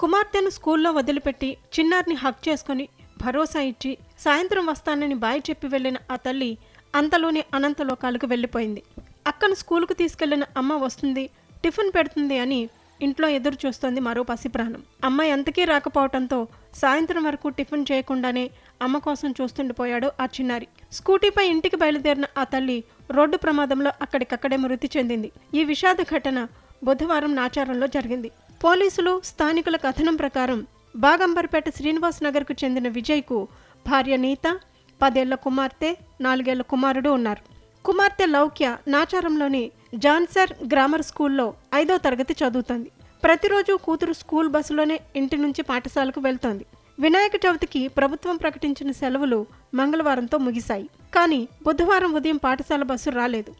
కుమార్తెను స్కూల్లో వదిలిపెట్టి చిన్నారిని హక్ చేసుకుని భరోసా ఇచ్చి సాయంత్రం వస్తానని బాయ్ చెప్పి వెళ్ళిన ఆ తల్లి అంతలోనే అనంతలోకాలకు వెళ్ళిపోయింది. అక్కను స్కూలుకు తీసుకెళ్ళిన అమ్మ వస్తుంది టిఫిన్ పెడుతుంది అని ఇంట్లో ఎదురు చూస్తోంది మరో పసిప్రాణం. అమ్మ ఎంతకీ రాకపోవటంతో సాయంత్రం వరకు టిఫిన్ చేయకుండానే అమ్మ కోసం చూస్తుండిపోయాడు ఆ చిన్నారి. స్కూటీపై ఇంటికి బయలుదేరిన ఆ తల్లి రోడ్డు ప్రమాదంలో అక్కడికక్కడే మృతి చెందింది. ఈ విషాద ఘటన బుధవారం నాచారంలో జరిగింది. పోలీసులు స్థానికుల కథనం ప్రకారం బాగంబర్పేట శ్రీనివాస్ నగర్కు చెందిన విజయ్కు భార్య నీత పదేళ్ళ కుమార్తె నాలుగేళ్ళ కుమారుడు ఉన్నారు. కుమార్తె లౌక్య నాచారంలోని జాన్సర్ గ్రామర్ స్కూల్లో ఐదో తరగతి చదువుతోంది. ప్రతిరోజు కూతురు స్కూల్ బస్సులోనే ఇంటి నుంచి పాఠశాలకు వెళ్తోంది. వినాయక చవితికి ప్రభుత్వం ప్రకటించిన సెలవులు మంగళవారంతో ముగిశాయి. కానీ బుధవారం ఉదయం పాఠశాల బస్సు రాలేదు.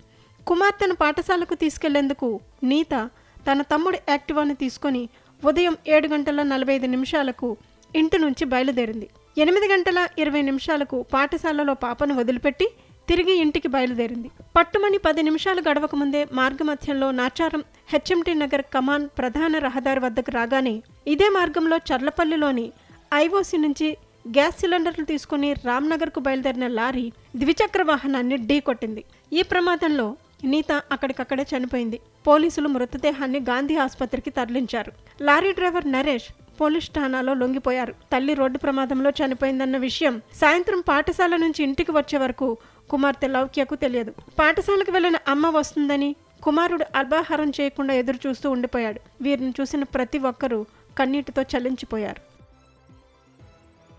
కుమార్తెను పాఠశాలకు తీసుకెళ్ళేందుకు నీత తన తమ్ముడు యాక్టివాను తీసుకొని ఉదయం ఏడు గంటల నలభై ఐదు నిమిషాలకు ఇంటి నుంచి బయలుదేరింది. ఎనిమిది గంటల ఇరవై నిమిషాలకు పాఠశాలలో పాపను వదిలిపెట్టి తిరిగి ఇంటికి బయలుదేరింది. పట్టుమని పది నిమిషాలు గడవక ముందే మార్గమధ్యంలో నాచారం హెచ్ఎంటి నగర్ కమాన్ ప్రధాన రహదారి వద్దకు రాగానే ఇదే మార్గంలో చర్లపల్లిలోని ఐఓసి నుంచి గ్యాస్ సిలిండర్లు తీసుకుని రామ్నగర్కు బయలుదేరిన లారీ ద్విచక్ర వాహనాన్ని ఢీకొట్టింది ఈ ప్రమాదంలో నీత అక్కడికక్కడే చనిపోయింది. పోలీసులు మృతదేహాన్ని గాంధీ ఆసుపత్రికి తరలించారు. లారీ డ్రైవర్ నరేష్ పోలీస్ ఠాణాలో లొంగిపోయారు. తల్లి రోడ్డు ప్రమాదంలో చనిపోయిందన్న విషయం సాయంత్రం పాఠశాల నుంచి ఇంటికి వచ్చే వరకు కుమార్తె లౌక్యకు తెలియదు. పాఠశాలకు వెళ్ళిన అమ్మ వస్తుందని కుమారుడు అల్పాహారం చేయకుండా ఎదురు చూస్తూ ఉండిపోయాడు. వీరిని చూసిన ప్రతి ఒక్కరూ కన్నీటితో చలించిపోయారు.